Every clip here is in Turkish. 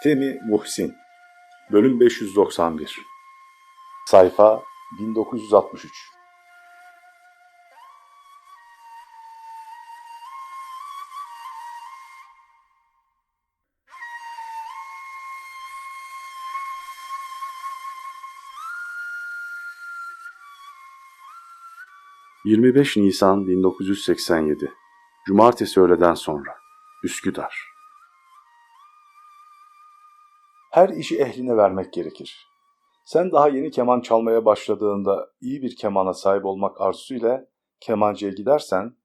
Femi Muhsin. Bölüm 591 Sayfa 1963 25 Nisan 1987 Cumartesi öğleden sonra. Üsküdar Her işi ehline vermek gerekir. Sen daha yeni keman çalmaya başladığında iyi bir kemana sahip olmak arzusuyla kemancıya gidersen,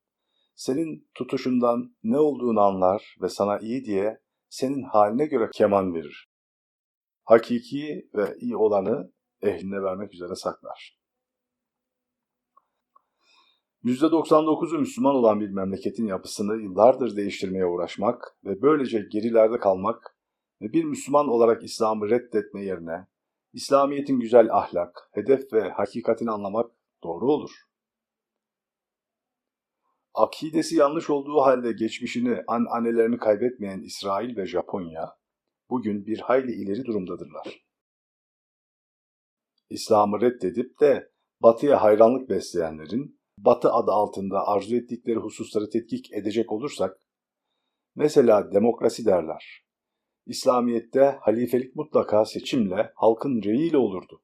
senin tutuşundan ne olduğunu anlar ve sana iyi diye senin haline göre keman verir. Hakiki ve iyi olanı ehline vermek üzere saklar. %99'u Müslüman olan bir memleketin yapısını yıllardır değiştirmeye uğraşmak ve böylece gerilerde kalmak ve bir Müslüman olarak İslam'ı reddetme yerine İslamiyet'in güzel ahlak, hedef ve hakikatini anlamak doğru olur. Akidesi yanlış olduğu halde geçmişini, ananelerini kaybetmeyen İsrail ve Japonya, bugün bir hayli ileri durumdadırlar. İslam'ı reddedip de batıya hayranlık besleyenlerin, batı adı altında arzu ettikleri hususları tetkik edecek olursak, mesela demokrasi derler. İslamiyet'te halifelik mutlaka seçimle, halkın reyiyle olurdu.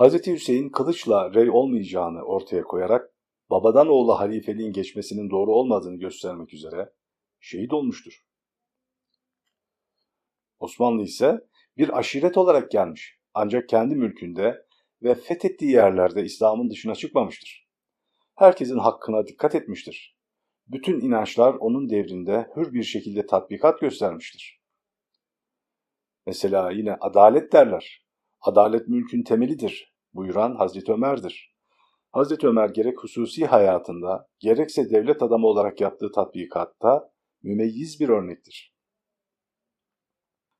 Hz. Hüseyin kılıçla rey olmayacağını ortaya koyarak babadan oğula halifeliğin geçmesinin doğru olmadığını göstermek üzere şehit olmuştur. Osmanlı ise bir aşiret olarak gelmiş ancak kendi mülkünde ve fethettiği yerlerde İslam'ın dışına çıkmamıştır. Herkesin hakkına dikkat etmiştir. Bütün inançlar onun devrinde hür bir şekilde tatbikat göstermiştir. Mesela yine adalet derler. Adalet mülkün temelidir buyuran Hazreti Ömer'dir. Hazreti Ömer gerek hususi hayatında gerekse devlet adamı olarak yaptığı tatbikatta mümeyyiz bir örnektir.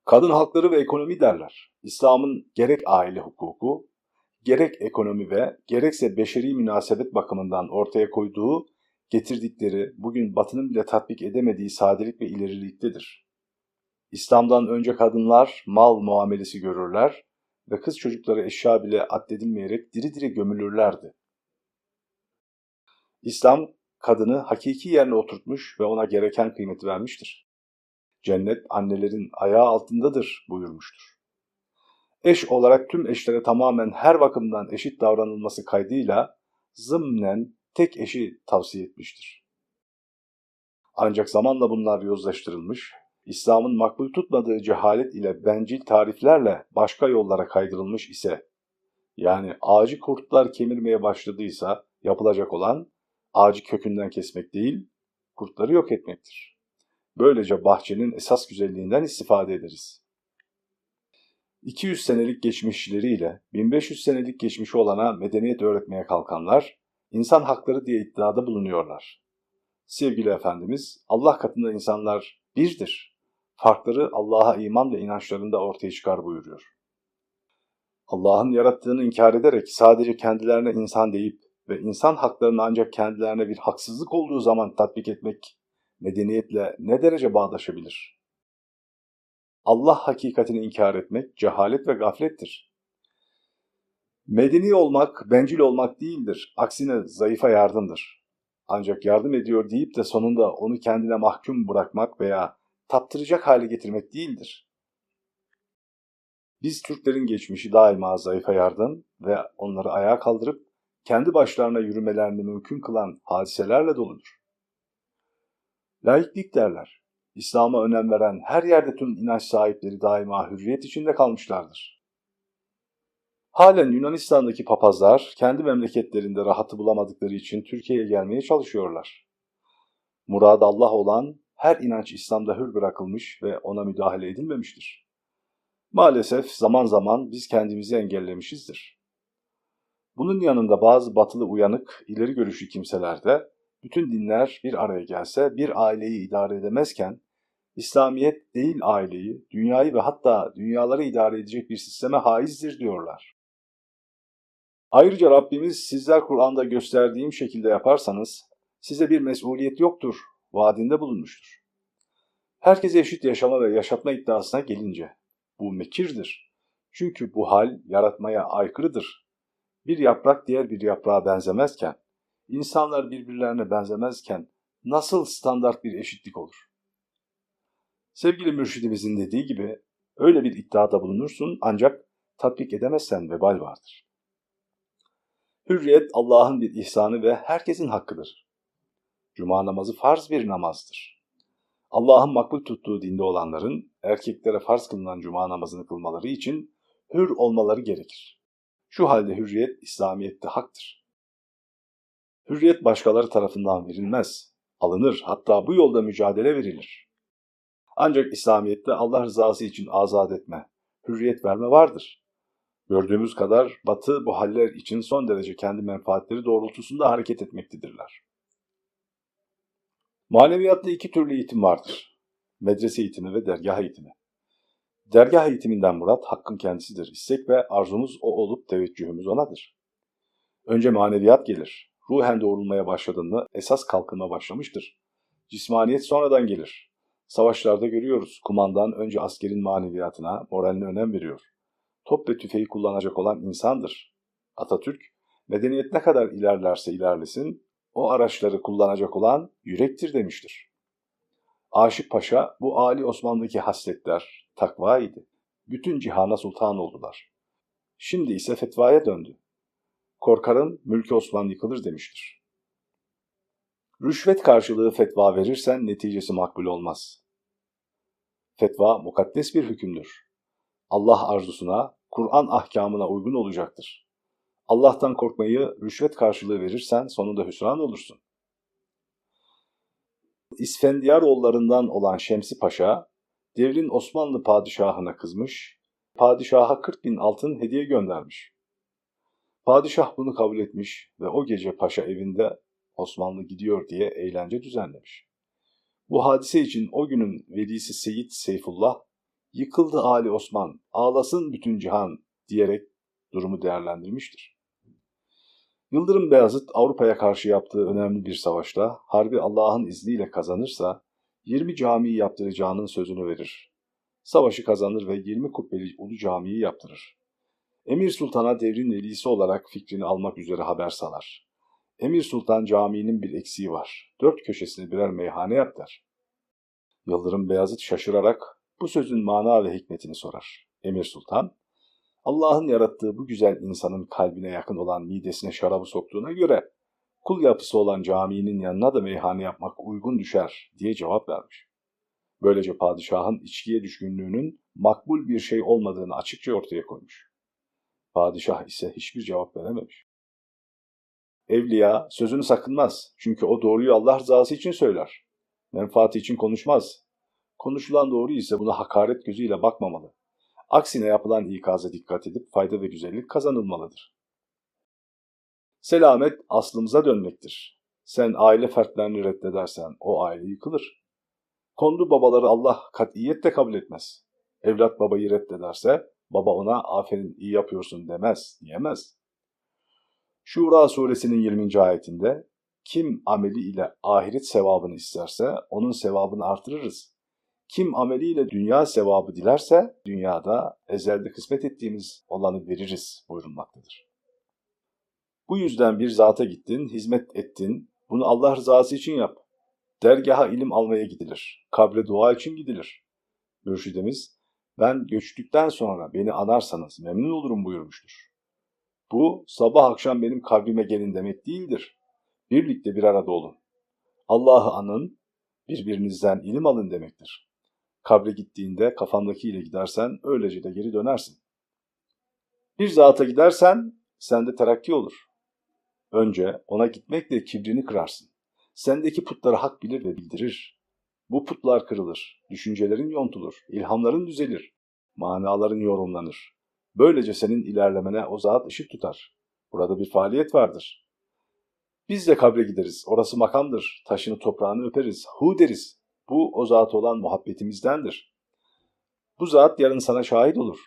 Kadın hakları ve ekonomi derler. İslam'ın gerek aile hukuku, gerek ekonomi ve gerekse beşeri münasebet bakımından ortaya koyduğu, getirdikleri bugün Batı'nın bile tatbik edemediği sadelik ve ileriliktedir. İslam'dan önce kadınlar mal muamelesi görürler ve kız çocukları eşya bile addedilmeyerek diri diri gömülürlerdi. İslam kadını hakiki yerine oturtmuş ve ona gereken kıymeti vermiştir. Cennet annelerin ayağı altındadır buyurmuştur. Eş olarak tüm eşlere tamamen her bakımdan eşit davranılması kaydıyla zımnen tek eşi tavsiye etmiştir. Ancak zamanla bunlar yozlaştırılmış, İslam'ın makbul tutmadığı cehalet ile bencil tariflerle başka yollara kaydırılmış ise, yani ağacı kurtlar kemirmeye başladıysa yapılacak olan ağacı kökünden kesmek değil, kurtları yok etmektir. Böylece bahçenin esas güzelliğinden istifade ederiz. 200 senelik geçmişleriyle 1500 senelik geçmişi olana medeniyet öğretmeye kalkanlar, insan hakları diye iddiada bulunuyorlar. Sevgili Efendimiz, Allah katında insanlar birdir. Farkları Allah'a iman ve inançlarında ortaya çıkar buyuruyor. Allah'ın yarattığını inkar ederek sadece kendilerine insan deyip ve insan haklarını ancak kendilerine bir haksızlık olduğu zaman tatbik etmek medeniyetle ne derece bağdaşabilir? Allah hakikatini inkar etmek cehalet ve gaflettir. Medeni olmak, bencil olmak değildir. Aksine zayıfa yardımdır. Ancak yardım ediyor deyip de sonunda onu kendine mahkum bırakmak veya taptıracak hale getirmek değildir. Biz Türklerin geçmişi daima zayıfa yardım ve onları ayağa kaldırıp kendi başlarına yürümelerini mümkün kılan hadiselerle doludur. Laiklik derler. İslam'a önem veren her yerde tüm inanç sahipleri daima hürriyet içinde kalmışlardır. Halen Yunanistan'daki papazlar kendi memleketlerinde rahatı bulamadıkları için Türkiye'ye gelmeye çalışıyorlar. Murad Allah olan her inanç İslam'da hür bırakılmış ve ona müdahale edilmemiştir. Maalesef zaman zaman biz kendimizi engellemişizdir. Bunun yanında bazı batılı uyanık, ileri görüşlü kimseler de bütün dinler bir araya gelse bir aileyi idare edemezken İslamiyet değil aileyi, dünyayı ve hatta dünyaları idare edecek bir sisteme haizdir diyorlar. Ayrıca Rabbimiz sizler Kur'an'da gösterdiğim şekilde yaparsanız size bir mesuliyet yoktur vaadinde bulunmuştur. Herkese eşit yaşama ve yaşatma iddiasına gelince bu mekirdir. Çünkü bu hal yaratmaya aykırıdır. Bir yaprak diğer bir yaprağa benzemezken, insanlar birbirlerine benzemezken nasıl standart bir eşitlik olur? Sevgili mürşidimizin dediği gibi öyle bir iddiada bulunursun ancak tatbik edemezsen vebal vardır. Hürriyet Allah'ın bir ihsanı ve herkesin hakkıdır. Cuma namazı farz bir namazdır. Allah'ın makbul tuttuğu dinde olanların erkeklere farz kılınan cuma namazını kılmaları için hür olmaları gerekir. Şu halde hürriyet İslamiyet'te haktır. Hürriyet başkaları tarafından verilmez, alınır hatta bu yolda mücadele verilir. Ancak İslamiyet'te Allah rızası için azat etme, hürriyet verme vardır. Gördüğümüz kadar Batı bu haller için son derece kendi menfaatleri doğrultusunda hareket etmektedirler. Maneviyatta iki türlü eğitim vardır. Medrese eğitimi ve dergah eğitimi. Dergah eğitiminden murat hakkın kendisidir. İstek ve arzumuz o olup teveccühümüz onadır. Önce maneviyat gelir. Ruhen doğrulmaya başladın mı esas kalkınma başlamıştır. Cismaniyet sonradan gelir. Savaşlarda görüyoruz. Kumandan önce askerin maneviyatına, moraline önem veriyor. Top ve tüfeği kullanacak olan insandır. Atatürk, medeniyet ne kadar ilerlerse ilerlesin, o araçları kullanacak olan yürektir demiştir. Aşık Paşa bu Ali Osman'daki hasletler, takva idi. Bütün cihana sultan oldular. Şimdi ise fetvaya döndü. Korkarım mülkü Osman yıkılır demiştir. Rüşvet karşılığı fetva verirsen neticesi makbul olmaz. Fetva mukaddes bir hükümdür. Allah arzusuna, Kur'an ahkamına uygun olacaktır. Allah'tan korkmayı rüşvet karşılığı verirsen sonunda hüsran olursun. İsfendiyaroğullarından olan Şemsi Paşa, devrin Osmanlı padişahına kızmış, padişaha 40 bin altın hediye göndermiş. Padişah bunu kabul etmiş ve o gece paşa evinde Osmanlı gidiyor diye eğlence düzenlemiş. Bu hadise için o günün velisi Seyit Seyfullah, yıkıldı Ali Osman, ağlasın bütün cihan diyerek durumu değerlendirmiştir. Yıldırım Beyazıt Avrupa'ya karşı yaptığı önemli bir savaşta harbi Allah'ın izniyle kazanırsa 20 camiyi yaptıracağının sözünü verir. Savaşı kazanır ve 20 kubbeli Ulu Camii'yi yaptırır. Emir Sultan'a devrin velisi olarak fikrini almak üzere haber salar. Emir Sultan caminin bir eksiği var. Dört köşesini birer meyhane yap der. Yıldırım Beyazıt şaşırarak bu sözün mana ve hikmetini sorar. Emir Sultan, Allah'ın yarattığı bu güzel insanın kalbine yakın olan midesine şarabı soktuğuna göre kul yapısı olan caminin yanına da meyhane yapmak uygun düşer diye cevap vermiş. Böylece padişahın içkiye düşkünlüğünün makbul bir şey olmadığını açıkça ortaya koymuş. Padişah ise hiçbir cevap verememiş. Evliya sözünü sakınmaz çünkü o doğruyu Allah rızası için söyler. Menfaati için konuşmaz. Konuşulan doğru ise buna hakaret gözüyle bakmamalı. Aksine yapılan ikaza dikkat edip fayda ve güzellik kazanılmalıdır. Selamet aslımıza dönmektir. Sen aile fertlerini reddedersen o aile yıkılır. Kondu babaları Allah katiyetle kabul etmez. Evlat babayı reddederse baba ona aferin iyi yapıyorsun demez, diyemez. Şura suresinin 20. ayetinde kim ameli ile ahiret sevabını isterse onun sevabını artırırız. Kim ameliyle dünya sevabı dilerse dünyada ezelde kısmet ettiğimiz olanı veririz buyurulmaktadır. Bu yüzden bir zata gittin, hizmet ettin, bunu Allah rızası için yap. Dergaha ilim almaya gidilir, kabre dua için gidilir. Mürşidimiz, ben göçtükten sonra beni anarsanız memnun olurum buyurmuştur. Bu sabah akşam benim kabrime gelin demek değildir. Birlikte bir arada olun. Allah'ı anın, birbirinizden ilim alın demektir. Kabre gittiğinde kafandakiyle gidersen öylece de geri dönersin. Bir zata gidersen sende terakki olur. Önce ona gitmekle kibrini kırarsın. Sendeki putları hak bilir ve bildirir. Bu putlar kırılır, düşüncelerin yontulur, ilhamların düzelir, manaların yorumlanır. Böylece senin ilerlemene o zat ışık tutar. Burada bir faaliyet vardır. Biz de kabre gideriz, orası makamdır, taşını toprağını öperiz, hu deriz. Bu o zat olan muhabbetimizdendir. Bu zat yarın sana şahit olur.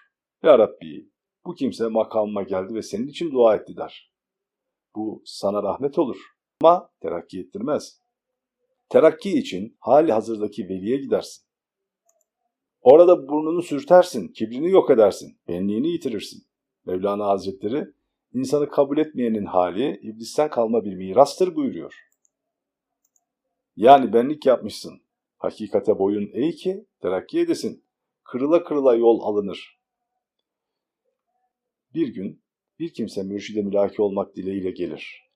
Ya Rabbi, bu kimse makamıma geldi ve senin için dua etti der. Bu sana rahmet olur ama terakki ettirmez. Terakki için hali hazırdaki veliye gidersin. Orada burnunu sürtersin, kibrini yok edersin, benliğini yitirirsin. Mevlana Hazretleri, insanı kabul etmeyenin hali iblisten kalma bir mirastır buyuruyor. Yani benlik yapmışsın. Hakikate boyun eğ ki terakki edesin. Kırıla kırıla yol alınır. Bir gün bir kimse mürşide mülaki olmak dileğiyle gelir.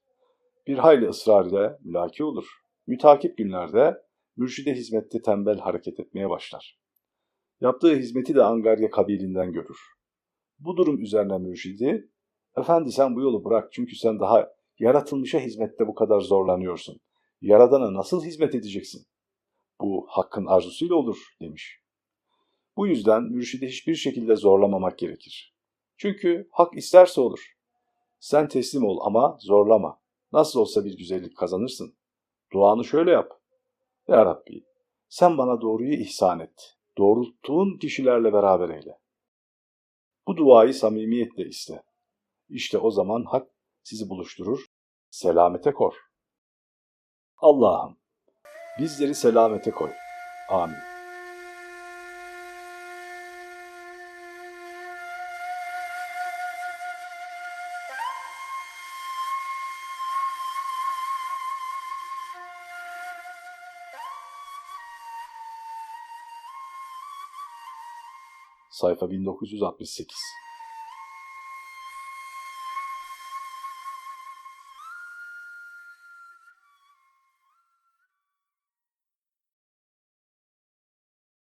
Bir hayli ısrar ile mülaki olur. Mütakip günlerde mürşide hizmette tembel hareket etmeye başlar. Yaptığı hizmeti de Angarya kabilinden görür. Bu durum üzerine mürşidi, efendi sen bu yolu bırak çünkü sen daha yaratılmışa hizmette bu kadar zorlanıyorsun. Yaradana nasıl hizmet edeceksin? Bu hakkın arzusuyla olur demiş. Bu yüzden mürşidi hiçbir şekilde zorlamamak gerekir. Çünkü hak isterse olur. Sen teslim ol ama zorlama. Nasıl olsa bir güzellik kazanırsın. Duanı şöyle yap. Ya Rabbi, sen bana doğruyu ihsan et. Doğrulttuğun kişilerle beraber eyle. Bu duayı samimiyetle iste. İşte o zaman hak sizi buluşturur, selamete kor. Allah'ım, bizleri selamete koy. Amin. Sayfa 1968